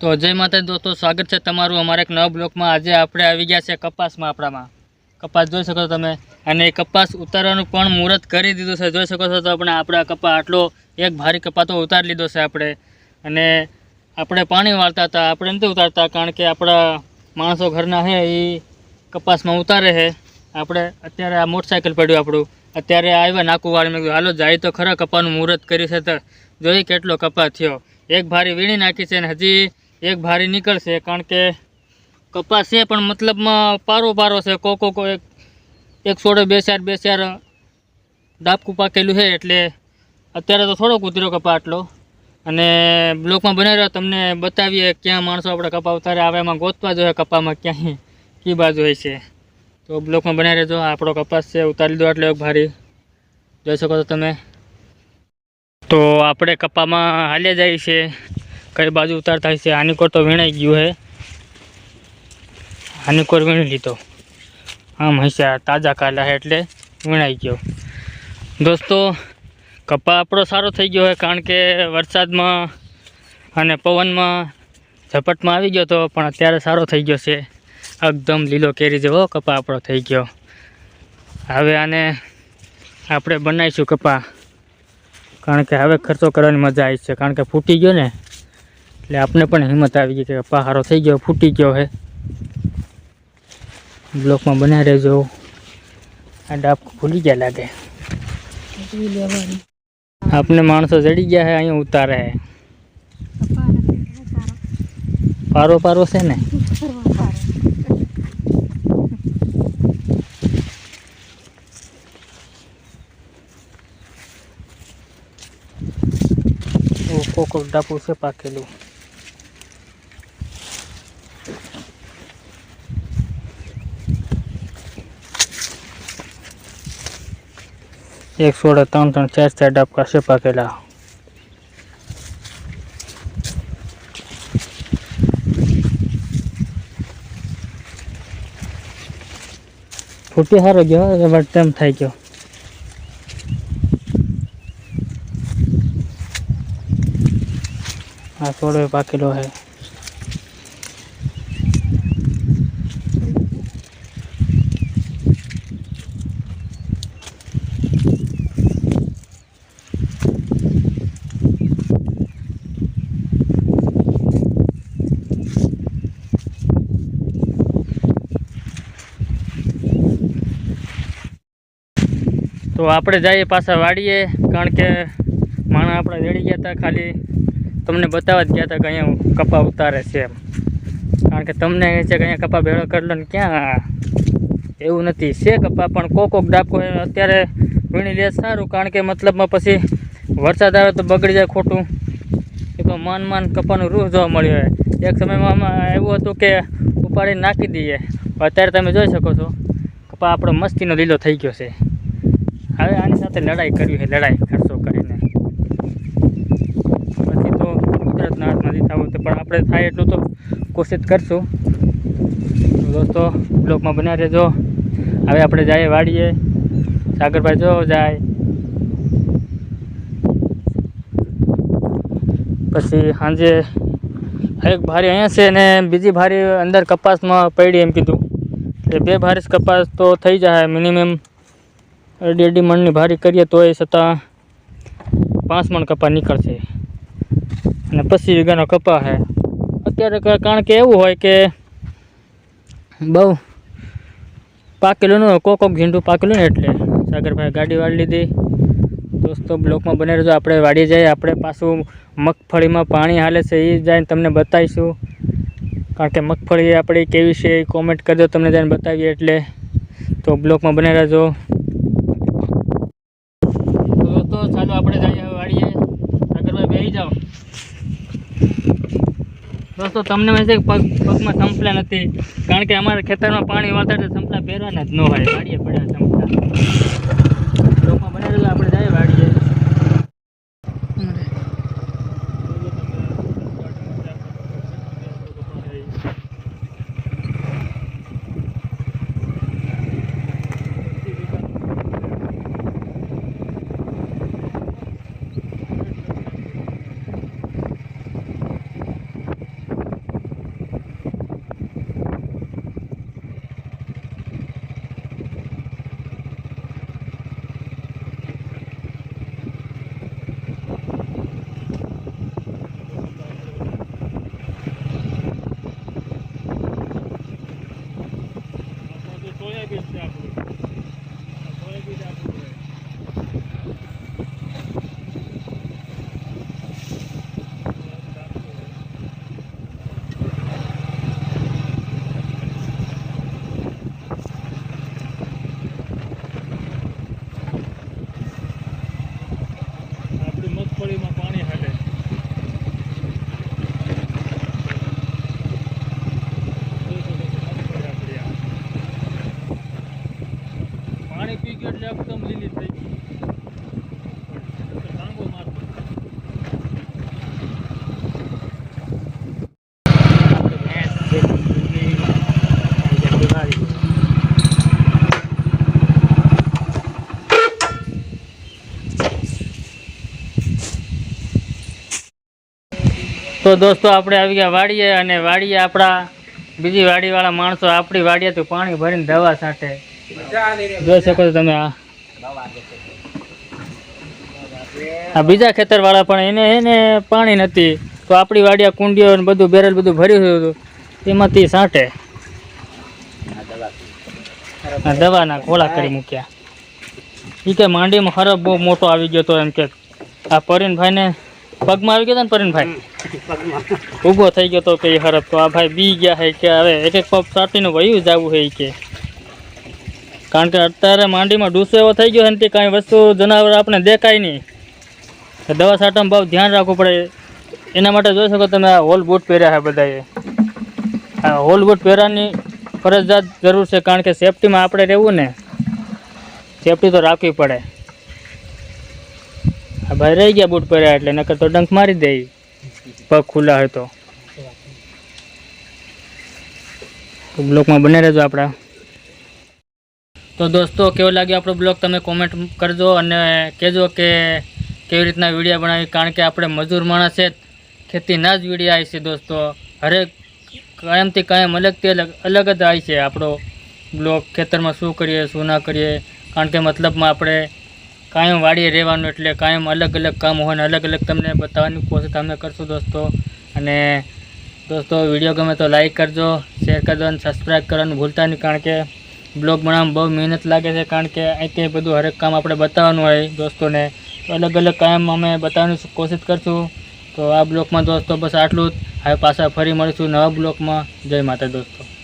તો જય માતા દોસ્તો, સ્વાગત છે તમારું અમારા એક નવા બ્લોકમાં આજે આપણે આવી ગયા છે કપાસમાં આપણામાં કપાસ જોઈ શકો છો તમે. અને એ કપાસ ઉતારવાનું પણ મુહૂર્ત કરી દીધું છે. જોઈ શકો છો તો આપણે આપણા કપા આટલો એક ભારી કપા તો ઉતારી લીધો છે આપણે. અને આપણે પાણી વાળતા હતા. આપણે નથી ઉતારતા કારણ કે આપણા માણસો ઘરના છે, એ કપાસમાં ઉતારે છે. આપણે અત્યારે આ મોટરસાઇકલ પડ્યું આપણું. અત્યારે આવ્યા નાકું વાળી મેં હાલો, જાય તો ખરા કપાનું મુહૂર્ત કર્યું છે. તો જોઈ કેટલો કપા થયો. એક ભારી વીણી નાખી છે ને હજી એક ભારી નીકળશે, કારણ કે કપાસ છે, પણ મતલબમાં પારો પારો છે. કો કો એક એક સોળે બે ચાર બે ચાર ડાબકું પાકેલું છે, એટલે અત્યારે તો થોડોક ઉતર્યો કપા આટલો. અને બ્લોકમાં બનાવી રહ્યો તમને બતાવીએ ક્યાં માણસો આપણે કપા ઉતારે. આવે એમાં ગોતવા જોઈએ કપામાં ક્યાંય, કી બાજુ હોય છે. તો બ્લોકમાં બનાવી રહેજો આપણો કપાસ છે, ઉતારી દો એટલે એક ભારી. જોઈ શકો છો તમે. તો આપણે કપામાં હાલ્યા જાય છે. કઈ બાજુ ઉતારતા હશે આનીકોર તો વીણાઈ ગયું હે. આનીકોર વીણી લીધો. આમ હશે તાજા કાલા એટલે વીણાઈ ગયો. દોસ્તો, કપા આપણો સારો થઈ ગયો હે કારણ કે વરસાદમાં અને પવનમાં ઝપટમાં આવી ગયો તો પણ અત્યારે સારો થઈ ગયો છે. એકદમ લીલો કેરી જેવો કપા આપણો થઈ ગયો. હવે આને આપણે બનાવીશું કપા. કારણ કે હવે ખર્ચો કરવાની મજા આવી છે. કારણ કે ફૂટી ગયો ને એટલે આપણે પણ હિંમત આવી ગઈ કે કપા સારો થઈ ગયો, ફૂટી ગયો છે. બ્લોકમાં બનાવી રહેજો. આ ડાબ ભૂલી ગયા લાગે. આપને માણસો જડી ગયા છે, અહીંયા ઉતારે છે. પારો પારો છે ને? ઓ, કોકો ડાપુ છે પાકેલું. એક સોળે ત્રણ ત્રણ ચાર ચાર ડાબકા છે પાકેલા ફૂટી સારો ગયો એবার તેમ થઈ ગયો આ સોળે પાકેલો છે તો આપણે જઈએ પાછા વાડીએ, કારણ કે માણા આપણે રેડી ગયા હતા ખાલી. તમને બતાવવા જ ગયા હતા કે અહીંયા કપા ઉતારે છે એમ. કારણ કે તમને એ છે કે અહીંયા કપા ભેળો કરલો ને ક્યાં? એવું નથી. છે કપા, પણ કોક કોક ડાકો અત્યારે વીણી લે સારું, કારણ કે મતલબમાં પછી વરસાદ આવે તો બગડી જાય ખોટું. એ તો માન માન કપાનું રૂહ જોવા મળ્યું હોય. એક સમયમાં એવું હતું કે ઉપાડીને નાખી દઈએ. અત્યારે તમે જોઈ શકો છો, કપા આપણો મસ્તીનો લીલો થઈ ગયો છે. હવે આની સાથે લડાઈ કરવી છે લડાઈ, ખર્ચો કરીને. પછી તો કુદરતના હાથમાં થવું હોય પણ આપણે થાય એટલું તો કોશિશ કરશું. દોસ્તો બ્લોકમાં બન્યા રહેજો. હવે આપણે જઈએ વાડીએ. સાગરભાઈ, જો જાય. પછી સાંજે એક ભારી અહીંયા છે ને બીજી ભારી અંદર કપાસમાં પડી એમ કીધું. એટલે બે ભારી કપાસ તો થઈ જાય મિનિમમ અઢી અઢી મણની ભારી કરીએ તો એ છતાં પાંચ મણ કપા નીકળશે. અને પચીસ વીઘાનો કપા છે અત્યારે કારણ કે એવું હોય કે બહુ પાકેલું ન કોક કોક ઝીંડું પાકેલું ને એટલે. સાગરભાઈ ગાડી વાળી લીધી. દોસ્તો, બ્લોકમાં બને રહેજો, આપણે વાળી જઈએ, આપણે પાછું મગફળીમાં પાણી હાલે છે એ જઈને તમને બતાવીશું. કારણ કે મગફળી આપણી કેવી છે, એ કોમેન્ટ કરજો, તમને જઈને બતાવીએ એટલે. તો બ્લોકમાં બને રહેજો તો દોસ્તો ચાલો આપણે જઈએ હવે વાડીએ સાગરભાઈ બેસી જાઓ. દોસ્તો, તમને મેં છે પગ પગમાં સંપલા નથી. કારણ કે અમારા ખેતરમાં પાણી વાળતા સંપલા પહેરવાના જ ન હોય. વાડીએ પડ્યા સંપલા. બ્લોકમાં બને આપણે maybe it's Japanese. ગયો એટલે એકદમ લીલી થઈ ગઈ. તો દોસ્તો, આપણે આવી ગયા વાડીએ અને વાડીએ આપણા બીજી વાડીવાળા માણસો આપણી વાડીએ તો પાણી ભરીને દવા છાંટે જોઈ શકો છો તમે આ. આ બીજા ખેતરવાળા પણ એને એને પાણી નથી. તો આપણી વાડિયા કુંડીઓ ને બધું બેરલ બધું ભર્યું હતું તેમાંથી સાંટે દવાના ખોળા કરી મૂક્યા. એ કે માંડીમાં ખરાબ બહુ મોટો આવી ગયો તો એમ કે આ પરીનભાઈને પગમાં આવી ગયો હતો ને પરીનભાઈ ઊભો થઈ ગયો તો કે એ હરફ તો આ ભાઈ બી ગયા હે કે હવે એક એક પગ સાટીનું વયું જવું છે કે. કારણ કે અત્યારે માંડીમાં ડૂસો એવો થઈ ગયો છે ને તે કાંઈ વસ્તુ જનાવર આપણે દેખાય નહીં. દવા સાટામાં ભાવ ધ્યાન રાખવું પડે. એના માટે જોઈ શકો તમે આ હોલ બૂટ પહેર્યા છે બધાએ. આ હોલ બૂટ પહેરવાની ફરજિયાત જરૂર છે કારણ કે સેફટીમાં આપણે રહેવું ને, સેફટી તો રાખવી પડે. આ ભાઈ રહી ગયા બૂટ પહેર્યા એટલે નકર તો ડંખ મારી દે પગ ખુલ્લા હોય તો. બ્લોકમાં બને રહેજો આપણા. તો દોસ્તો, કેવો લાગ્યો આપણો બ્લોગ? તમે કોમેન્ટ કરજો અને કહેજો કે કેવી રીતના વીડિયો બનાવી, કારણ કે આપણે મજૂર માણસ છે, ખેતીના જ વીડિયો આવી છે દોસ્તો. હરેક કાયમથી કાયમ અલગથી અલગ અલગ જ આવી છે આપણો બ્લોગ. ખેતરમાં શું કરીએ, શું ના કરીએ? કારણ કે મતલબમાં આપણે કાયમ વાડીએ રહેવાનું એટલે કાયમ અલગ અલગ કામ હોય અલગ અલગ તમને બતાવવાની કોશિશ અમે કરશું દોસ્તો. અને દોસ્તો, વીડિયો ગમે તો લાઈક કરજો શેર કરજો અને સબસ્ક્રાઈબ કરવાનું ભૂલતા નહીં, કારણ કે બ્લોગ બનાવવામાં બહુ મહેનત લાગે છે કારણ કે અહીંથી બધું હરેક કામ આપણે બતાવવાનું હોય દોસ્તોને. તો અલગ અલગ કામ અમે બતાવવાની કોશિશ કરશું. તો આ બ્લોગમાં દોસ્તો બસ આટલું જ. હવે પાછા ફરી મળીશું નવા બ્લોગમાં. જય માતા દોસ્તો.